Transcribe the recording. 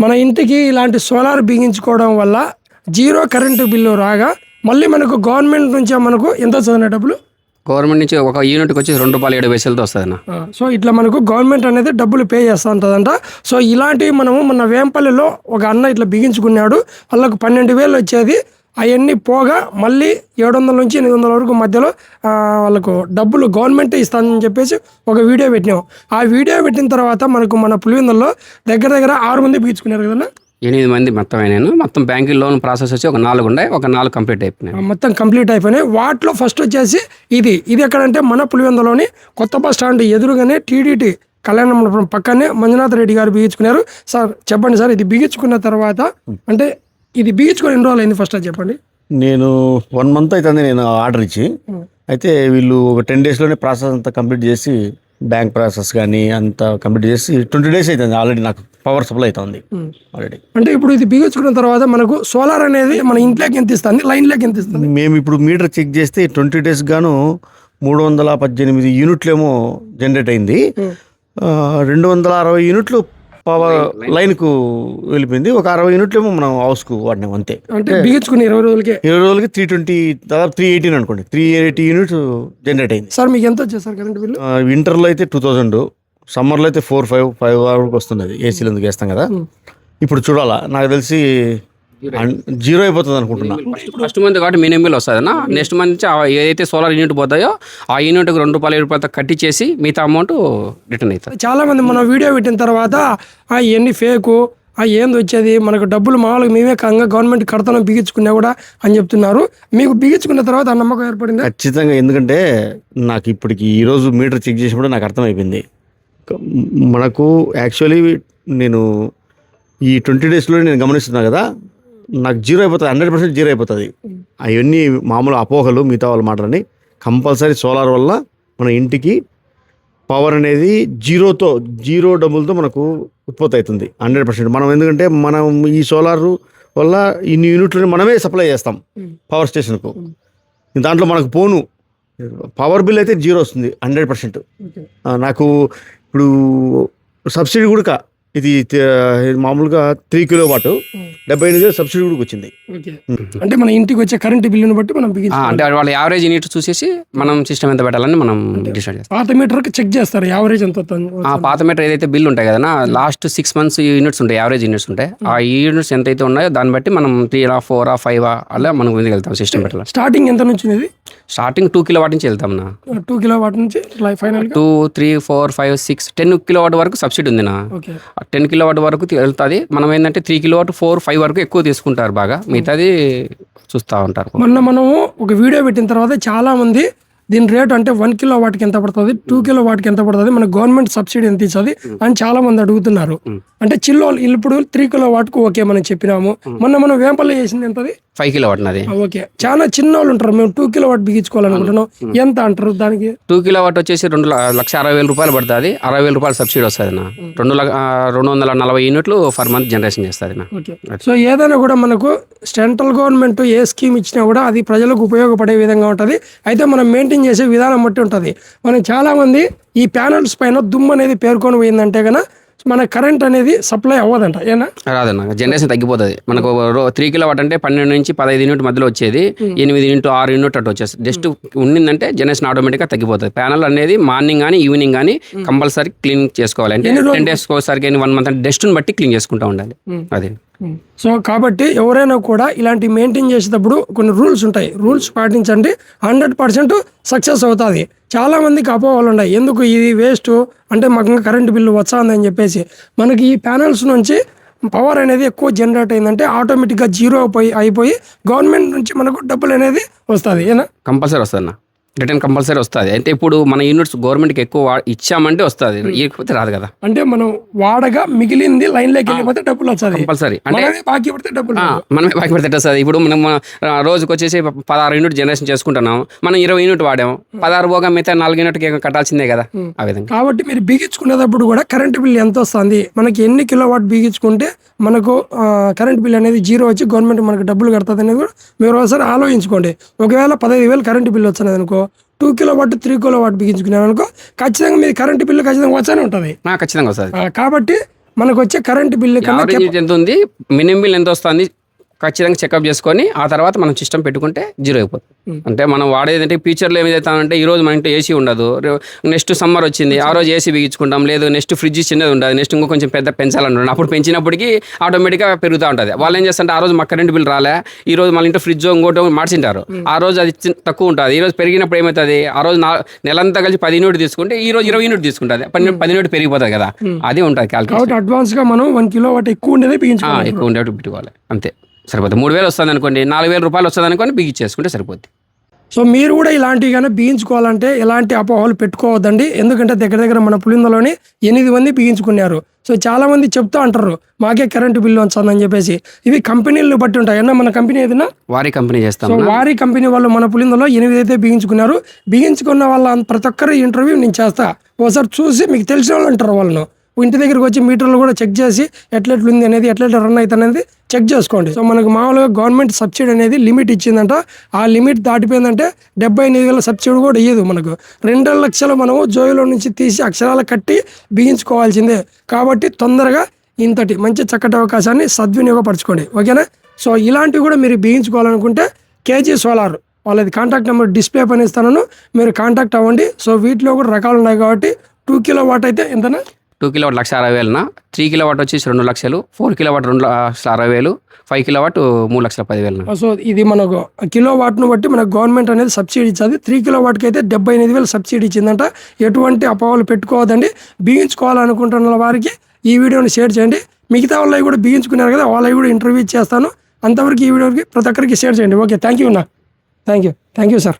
మన ఇంటికి ఇలాంటి సోలార్ బిగించుకోవడం వల్ల జీరో కరెంటు బిల్లు రాగా మళ్ళీ మనకు గవర్నమెంట్ నుంచే మనకు ఎంత చదివిన డబ్బులు? గవర్నమెంట్ నుంచి ఒక యూనిట్కి వచ్చి రెండు రూపాయలు ఏడు పైసలతో వస్తుంది సో ఇట్లా మనకు గవర్నమెంట్ అనేది డబ్బులు పే చేస్తూ ఉంటుందంట. సో ఇలాంటివి మనము మన వేంపల్లిలో ఒక అన్న ఇట్లా బిగించుకున్నాడు. వాళ్ళకు పన్నెండు వేలు వచ్చేది. అవన్నీ పోగా మళ్ళీ ఏడు వందల నుంచి ఎనిమిది వందల వరకు మధ్యలో వాళ్ళకు డబ్బులు గవర్నమెంట్ ఇస్తుందని చెప్పేసి ఒక వీడియో పెట్టినాం. ఆ వీడియో పెట్టిన తర్వాత మనకు మన పులివెందుల్లో దగ్గర దగ్గర ఆరు మంది బిగించుకున్నారు కదన్నా? ఎనిమిది మంది మొత్తం అయినాను. మొత్తం బ్యాంకు లోన్ ప్రాసెస్ వచ్చి ఒక నాలుగు ఉన్నాయి. ఒక నాలుగు కంప్లీట్ అయిపోయినాయి. మొత్తం కంప్లీట్ అయిపోయినాయి. వాటిలో ఫస్ట్ వచ్చేసి ఇది. ఇది ఎక్కడంటే మన పులివెందులోని కొత్త బస్ స్టాండ్ ఎదురుగానే టీడీటీ కళ్యాణ మండపం పక్కనే మంజునాథ్ రెడ్డి గారు బిగించుకున్నారు. సార్ చెప్పండి సార్ ఇది బిగించుకున్న తర్వాత అంటే ఇది బిగించుకొని ఎన్ని రోజులు అయింది ఫస్ట్ అది చెప్పండి. నేను వన్ మంత్ అవుతుంది నేను ఆర్డర్ ఇచ్చి. అయితే వీళ్ళు ఒక టెన్ డేస్లోనే ప్రాసెస్ అంతా కంప్లీట్ చేసి బ్యాంక్ ప్రాసెస్ కానీ అంతా కంప్లీట్ చేసి ట్వంటీ డేస్ అవుతుంది ఆల్రెడీ నాకు పవర్ సప్లై అవుతుంది ఆల్రెడీ అంటే ఇప్పుడు ఇది బిగించుకున్న తర్వాత మనకు సోలార్ అనేది మన ఇంట్లోకి ఎంత ఇస్తుంది లైన్లోకి ఎంత ఇస్తుంది? మేము ఇప్పుడు మీటర్ చెక్ చేస్తే ట్వంటీ డేస్ గాను మూడు వందల పద్దెనిమిది యూనిట్లు ఏమో జనరేట్ అయింది. రెండు వందల అరవై యూనిట్లు పవర్ లైన్కు వెళ్ళిపోయింది. ఒక అరవై యూనిట్లు ఏమో మనం హౌస్కు వాడినాం అంతే. అంటే బిగించుకుని ఇరవై రోజులకే? ఇరవై రోజులకి త్రీ ట్వంటీ దాదాపు త్రీ ఎయిటీన్ అనుకోండి. త్రీ ఎయిటీ యూనిట్స్ జనరేట్ అయింది. సార్ మీకు ఎంత వచ్చేది సార్ కరెంట్ బిల్లు? ఆ, వింటర్లో అయితే టూ థౌజండ్ సమ్మర్లో అయితే ఫోర్ ఫైవ్ ఫైవ్ వరకు వస్తుంది అది. ఏసీలు ఎందుకు వేస్తాం కదా? ఇప్పుడు చూడాలా. నాకు తెలిసి జీరో అయిపోతుంది అనుకుంటున్నా. ఫస్ట్ మంత్ కాబట్టి మినిమం బిల్ వస్తుంది అన్న నెక్స్ట్ మంత్ నుంచి ఆ ఏదైతే సోలార్ యూనిట్ పోతాయో ఆ యూనిట్కి రెండు రూపాయలు ఏడు రూపాయలతో కట్టించేసి మిగతా అమౌంట్ రిటర్న్ అవుతుంది. చాలా మంది మన వీడియో పెట్టిన తర్వాత ఆ ఎన్ని ఫేకు ఆ ఏంది వచ్చేది మనకు డబ్బులు మామూలుగా మేమే కంగా గవర్నమెంట్ కడతాం బిగించుకున్నా కూడా అని చెప్తున్నారు. మీకు బిగించుకున్న తర్వాత ఆ నమ్మకం ఏర్పడింది? ఖచ్చితంగా ఎందుకంటే నాకు ఇప్పటికి ఈరోజు మీటర్ చెక్ చేసినప్పుడు నాకు అర్థమైపోయింది. మనకు యాక్చువల్లీ నేను ఈ ట్వంటీ డేస్లో నేను గమనిస్తున్నా కదా నాకు జీరో అయిపోతుంది హండ్రెడ్ పర్సెంట్ జీరో అయిపోతుంది. అవన్నీ మామూలు అపోహలు మిగతా వాళ్ళ మాటలని కంపల్సరీ సోలార్ వల్ల మన ఇంటికి పవర్ అనేది జీరోతో జీరో డబ్బులతో మనకు ఉత్పత్తి అవుతుంది హండ్రెడ్ పర్సెంట్. మనం ఎందుకంటే మనం ఈ సోలార్ వల్ల ఇన్ని యూనిట్లని మనమే సప్లై చేస్తాం పవర్ స్టేషన్కు. దాంట్లో మనకు పోను. పవర్ బిల్ అయితే జీరో వస్తుంది హండ్రెడ్ పర్సెంట్. నాకు ఇప్పుడు సబ్సిడీ కూడా ఇది మామూలుగా త్రీ కిలో వాట్ డెబ్బై ఎనిమిది వేలు సబ్సిడీ కూడా వచ్చింది. ఓకే అంటే మన ఇంటికి వచ్చే కరెంటు బిల్లుని బట్టి మనం అంటే వాళ్ళ యావరేజ్ యూనిట్ చూసేసి మనం సిస్టమ్ ఎంత పెట్టాలని మనం డిసైడ్ చేస్తాం. పాత మీటర్కి చెక్ చేస్తారు యావరేజ్ ఎంత పాత మీటర్ ఏదైతే బిల్ ఉంటాయి కదా లాస్ట్ సిక్స్ మంత్స్ యూనిట్స్ ఉంటాయి యావరేజ్ యూనిట్స్ ఉంటాయి. ఆ యూనిట్స్ ఎంత అయితే ఉన్నాయో దాన్ని బట్టి మనం త్రీ ఆ ఫోర్ ఆ ఫైవ్ అలా మనం ముందుకు వెళ్తాం సిస్టమ్ పెట్టాలి స్టార్టింగ్ ఎంత నుంచి ఇది స్టార్టింగ్ టూ కిలో వాట్ నుంచి వెళ్తాం నా టూ కిలో వాట్ నుంచి ఫైనల్గా two three four five six ten kilowatt వరకు సబ్సిడీ ఉంది నా ఓకే టెన్ కిలో వాట్ వరకు వెళ్తుంది. మనం ఏంటంటే three kilowatt four five వరకు ఎక్కువ తీసుకుంటారు బాగా. మిగతాది చూస్తూ ఉంటారు. మొన్న మనము ఒక వీడియో పెట్టిన తర్వాత చాలా మంది దీని రేట్ అంటే వన్ కిలో వాటికి ఎంత పడుతుంది టూ కిలో వాటికి ఎంత పడుతుంది మన గవర్నమెంట్ సబ్సిడీ ఎంత ఇస్తుంది అని చాలా మంది అడుగుతున్నారు అంటే చిల్లో ఇప్పుడు త్రీ కిలో వాట్కు ఓకే మనం చెప్పినాము. మొన్న మనం వేంపల్లి చేసింది ఎంతది? ఫైవ్ కిలో వాట్ నాది. ఓకే చాలా చిన్న వాళ్ళు ఉంటారు. మేము టూ కిలో వాట్ బిగించుకోవాలనుకుంటున్నాం. ఎంత అంటారు దానికి? టూ కిలో వాట్ వచ్చేసి రెండు లక్ష అరవై వేల రూపాయలు పడుతుంది. అరవై వేల రూపాయలు సబ్సిడీ వస్తుంది నా రెండు రెండు వందల నలభై యూనిట్లు ఫర్ మంత్ జనరేషన్ చేస్తుంది నా సో ఏదైనా కూడా మనకు సెంట్రల్ గవర్నమెంట్ ఏ స్కీమ్ ఇచ్చినా కూడా అది ప్రజలకు ఉపయోగపడే విధంగా ఉంటుంది. అయితే మనం మెయింటైన్ చేసే విధానం బట్టి ఉంటుంది. మనం చాలామంది ఈ ప్యానల్స్ పైన దుమ్ము అనేది పేర్కొని పోయిందంటే కనుక మన కరెంట్ అనేది సప్లై అవ్వదంట ఏనా? రాదన్న జనరేషన్ తగ్గిపోతుంది. మనకు త్రీ కిలో వాట్ అంటే పన్నెండు నుంచి పదహైదు యూనిట్ మధ్యలో వచ్చేది. ఎనిమిది ఇంటూ ఆరు యూనిట్ అటు వచ్చేస్తుంది. జస్ట్ ఉండిందంటే జనరేషన్ ఆటోమేటిక్గా తగ్గిపోతుంది. ప్యానల్ అనేది మార్నింగ్ కానీ ఈవినింగ్ కానీ కంపల్సరీ క్లీన్ చేసుకోవాలి. అంటే టెన్ డేస్ ఒకసారి కానీ వన్ మంత్ అంటే డస్ట్ని బట్టి క్లీన్ చేసుకుంటూ ఉండాలి. అది. సో కాబట్టి ఎవరైనా కూడా ఇలాంటి మెయింటైన్ చేసేటప్పుడు కొన్ని రూల్స్ ఉంటాయి. రూల్స్ పాటించండి. హండ్రెడ్ పర్సెంట్ సక్సెస్ అవుతుంది. చాలామందికి అపోహలు ఉన్నాయి. ఎందుకు ఇది వేస్ట్ అంటే మాకు ఇంకా కరెంటు బిల్లు వచ్చాందని అని చెప్పేసి. మనకి ఈ ప్యానల్స్ నుంచి పవర్ అనేది ఎక్కువ జనరేట్ అయిందంటే ఆటోమేటిక్గా జీరో అయిపోయి అయిపోయి గవర్నమెంట్ నుంచి మనకు డబ్బులు అనేది వస్తుంది. ఏనా? కంపల్సరీ వస్తుంది రిటర్న్ కంపల్సరీ వస్తుంది. అంటే ఇప్పుడు మన యూనిట్స్ గవర్నమెంట్కి ఎక్కువ ఇచ్చామంటే వస్తుంది. ఇకపోతే రాదు కదా. అంటే మనం వాడగా మిగిలింది లైన్లోకి వెళ్ళిపోతే డబ్బులు వస్తుంది. కంపల్సరీ. అంటే బాకీ పడితే డబ్బులు. మనమే బాకీ పెడితే వస్తుంది. ఇప్పుడు మనం రోజుకి వచ్చేసి పదహారు యూనిట్ జనరేషన్ చేసుకుంటున్నాం. మనం ఇరవై యూనిట్ వాడాం. పదహారు పోగా మిగతా నాలుగు యూనిట్కి కట్టాల్సిందే కదా. ఆ విధంగా. కాబట్టి మీరు బిగించుకునేటప్పుడు కూడా కరెంట్ బిల్ ఎంత వస్తుంది? మనకి ఎన్ని కిలో వాట్ బిగించుకుంటే మనకు కరెంట్ బిల్ అనేది జీరో వచ్చి గవర్నమెంట్ మనకు డబ్బులు కడుతుంది అనేది కూడా మీరు ఒకసారి ఆలోచించుకోండి. ఒకవేళ పదహైదు వేలు కరెంట్ బిల్ వచ్చినది అనుకో two kilowatt three kilowatt బిగించుకున్నాను అనుకో ఖచ్చితంగా మీది కరెంట్ బిల్లు ఖచ్చితంగా వచ్చానే ఉంటుంది. ఖచ్చితంగా వస్తుంది. కాబట్టి మనకు వచ్చే కరెంట్ బిల్లు కన్నా ఎంత ఉంది? మినిమం బిల్ ఎంత వస్తుంది? ఖచ్చితంగా చెకప్ చేసుకొని ఆ తర్వాత మనం సిస్టమ్ పెట్టుకుంటే జీరో అయిపోతుంది. అంటే మనం వాడేది అంటే ఫ్యూచర్లో ఏమైతే ఈ రోజు మన ఇంట్లో ఏసీ ఉండదు. నెక్స్ట్ సమ్మర్ వచ్చింది ఆ రోజు ఏసీ బిగించుకుంటాం లేదు నెక్స్ట్ ఫ్రిడ్జ్ చిన్నది ఉండదు నెక్స్ట్ ఇంకో కొంచెం పెద్ద పెంచాలనుకుంటాం అప్పుడు పెంచినప్పటికీ ఆటోమేటిక్గా పెరుగుతూ ఉంటుంది. వాళ్ళు ఏం చేస్తుంటే ఆ రోజు మా కరెంట్ బిల్ రాలే ఈ రోజు మన ఇంట్లో ఫ్రిడ్జ్ ఇంకోటి మార్చింటారు. ఆ రోజు అది తక్కువ ఉంటుంది. ఈ రోజు పెరిగినప్పుడు ఏమవుతుంది? ఆ రోజు నా నెలంతా కలిసి పది యూనిట్ తీసుకుంటే ఈ రోజు ఇరవై యూనిట్ తీసుకుంటుంది. పది పది యూనిట్ పెరిగిపోతుంది కదా. అది ఉంటుంది క్యాల్కులేషన్ కాబట్టి అడ్వాన్స్గా మనం వన్ కిలో వాట్ ఎక్కువ ఉండేది ఎక్కువ ఉండేట్టు పెట్టుకోవాలి అంతే. సరిపోతుంది మూడు వేలు వస్తుంది అనుకోండి నాలుగు వేల రూపాయలు వస్తుంది అనుకోండి బిగించేసుకుంటే సరిపోద్ది. సో మీరు కూడా ఇలాంటివి కానీ బిగించుకోవాలంటే ఎలాంటి అపోహలు పెట్టుకోవద్దండి. ఎందుకంటే దగ్గర దగ్గర మన పులిందలోని ఎనిమిది మంది బిగించుకున్నారు సో చాలా మంది చెప్తూ అంటారు మాకే కరెంటు బిల్లు వస్తుందని చెప్పేసి. ఇవి కంపెనీలను బట్టి ఉంటాయి. అన్న మన కంపెనీ ఏదైనా వారి కంపెనీ చేస్తాం సో వారి కంపెనీ వాళ్ళు మన పులిందలో ఎనిమిది అయితే బిగించుకున్నారు బిగించుకున్న వాళ్ళ ప్రతి ఒక్కరి ఇంటర్వ్యూ నేను చేస్తా. ఒకసారి చూసి మీకు తెలిసిన వాళ్ళు అంటారు వాళ్ళను. ఇంటి దగ్గరికి వచ్చి మీటర్లు కూడా చెక్ చేసి ఎట్లెట్లుంది అనేది ఎట్లెట్లా రన్ అవుతుంది అనేది చెక్ చేసుకోండి. సో మనకు మామూలుగా గవర్నమెంట్ సబ్సిడీ అనేది లిమిట్ ఇచ్చిందంట. ఆ లిమిట్ దాటిపోయిందంటే డెబ్బై ఎనిమిది వేల సబ్సిడీ కూడా ఇయ్యదు మనకు. రెండు లక్షలు మనము జోయిలో నుంచి తీసి అక్షరాలు కట్టి బిగించుకోవాల్సిందే. కాబట్టి తొందరగా ఇంతటి మంచి చక్కటి అవకాశాన్ని సద్వినియోగపరచుకోండి. ఓకేనా? సో ఇలాంటివి కూడా మీరు బిగించుకోవాలనుకుంటే కేజీ సోలార్ వాళ్ళది కాంటాక్ట్ నెంబర్ డిస్ప్లే పని ఇస్తాను. మీరు కాంటాక్ట్ అవ్వండి. సో వీటిలో కూడా రకాలు ఉన్నాయి కాబట్టి టూ కిలో వాట్ అయితే ఎంతనా? టూ కిలో వాట్ లక్ష అరవై వేలన? త్రీ కిలో వాట్ వచ్చేసి రెండు లక్షలు ఫోర్ కిలో వాట్ రెండు లక్షల అరవై వేలు ఫైవ్ కిలో వాట్ మూడు లక్షల పదివేలు సో ఇది మనకు కిలో వాట్ను బట్టి మనకు గవర్నమెంట్ అనేది సబ్సిడీ ఇచ్చింది. త్రీ కిలో వాట్కి అయితే డెబ్బై ఎనిమిది వేలు సబ్సిడీ ఇచ్చిందంట. ఎటువంటి అపోహలు పెట్టుకోవద్దండి. బిగించుకోవాలనుకుంటున్న వారికి ఈ వీడియోని షేర్ చేయండి. మిగతా వాళ్ళవి కూడా బిగించుకున్నారు కదా వాళ్ళవి కూడా ఇంటర్వ్యూ చేస్తాను అంతవరకు ఈ వీడియోకి ప్రతి ఒక్కరికి షేర్ చేయండి. ఓకే థ్యాంక్ యూ అన్న. Thank you thank you sir.